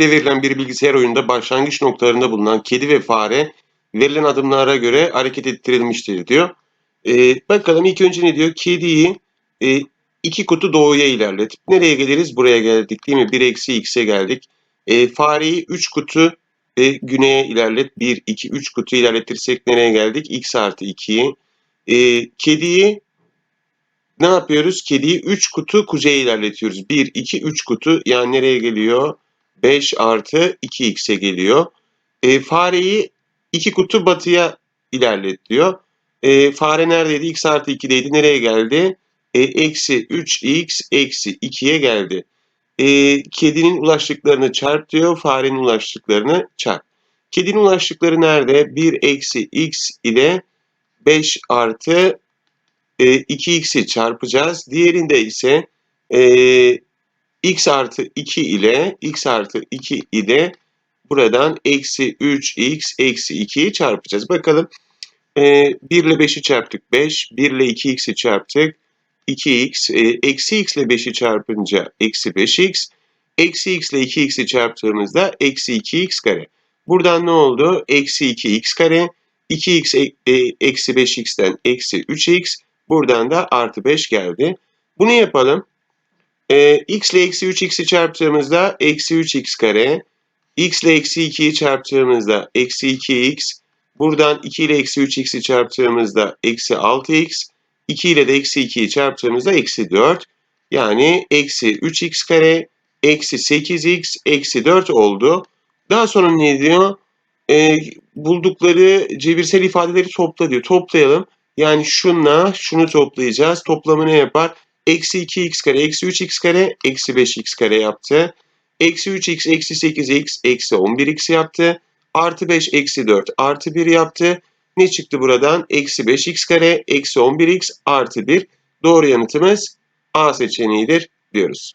Şekilde verilen bir bilgisayar oyununda başlangıç noktalarında bulunan kedi ve fare verilen adımlara göre hareket ettirilmiştir diyor. Ee, bakalım ilk önce ne diyor? Kediyi e, iki kutu doğuya ilerlet. Nereye geliriz? Buraya geldik değil mi? 1 eksi x'e geldik. E, fareyi 3 kutu e, güneye ilerlet. 1, 2, 3 kutu ilerletirsek nereye geldik? x artı 2'yi. E, kediyi ne yapıyoruz? Kediyi 3 kutu kuzeye ilerletiyoruz. 1, 2, 3 kutu yani nereye geliyor? 5 artı 2x'e geliyor. E, fareyi 2 kutu batıya ilerlet diyor. E, fare neredeydi? x artı 2'deydi. Nereye geldi? E, eksi 3x eksi 2'ye geldi. E, kedinin ulaştıklarını çarp diyor. Farenin ulaştıklarını çarp. Kedinin ulaştıkları nerede? 1 eksi x ile 5 artı e, 2x'i çarpacağız. Diğerinde ise e, x artı 2 ile x artı 2 ile buradan eksi 3x eksi 2'yi çarpacağız. Bakalım e, 1 ile 5'i çarptık 5, 1 ile 2x'i çarptık 2x, e, eksi x ile 5'i çarpınca eksi 5x, eksi x ile 2x'i çarptığımızda eksi 2x kare. Buradan ne oldu? Eksi 2x kare, 2x e, e, eksi 5x'ten eksi 3x, buradan da artı 5 geldi. Bunu yapalım. E, x ile eksi 3x'i çarptığımızda eksi 3x kare, x ile eksi 2'yi çarptığımızda eksi 2x, buradan 2 ile eksi 3x'i çarptığımızda eksi 6x, 2 ile de eksi 2'yi çarptığımızda eksi 4. Yani eksi 3x kare, eksi 8x, eksi 4 oldu. Daha sonra ne diyor? E, buldukları cebirsel ifadeleri topla diyor. Toplayalım. Yani şunla şunu toplayacağız. Toplamı ne yapar? Eksi 2x kare, eksi 3x kare, eksi 5x kare yaptı. Eksi 3x, eksi 8x, eksi 11x yaptı. Artı 5, eksi 4, artı 1 yaptı. Ne çıktı buradan? Eksi 5x kare, eksi 11x, artı 1. Doğru yanıtımız A seçeneğidir diyoruz.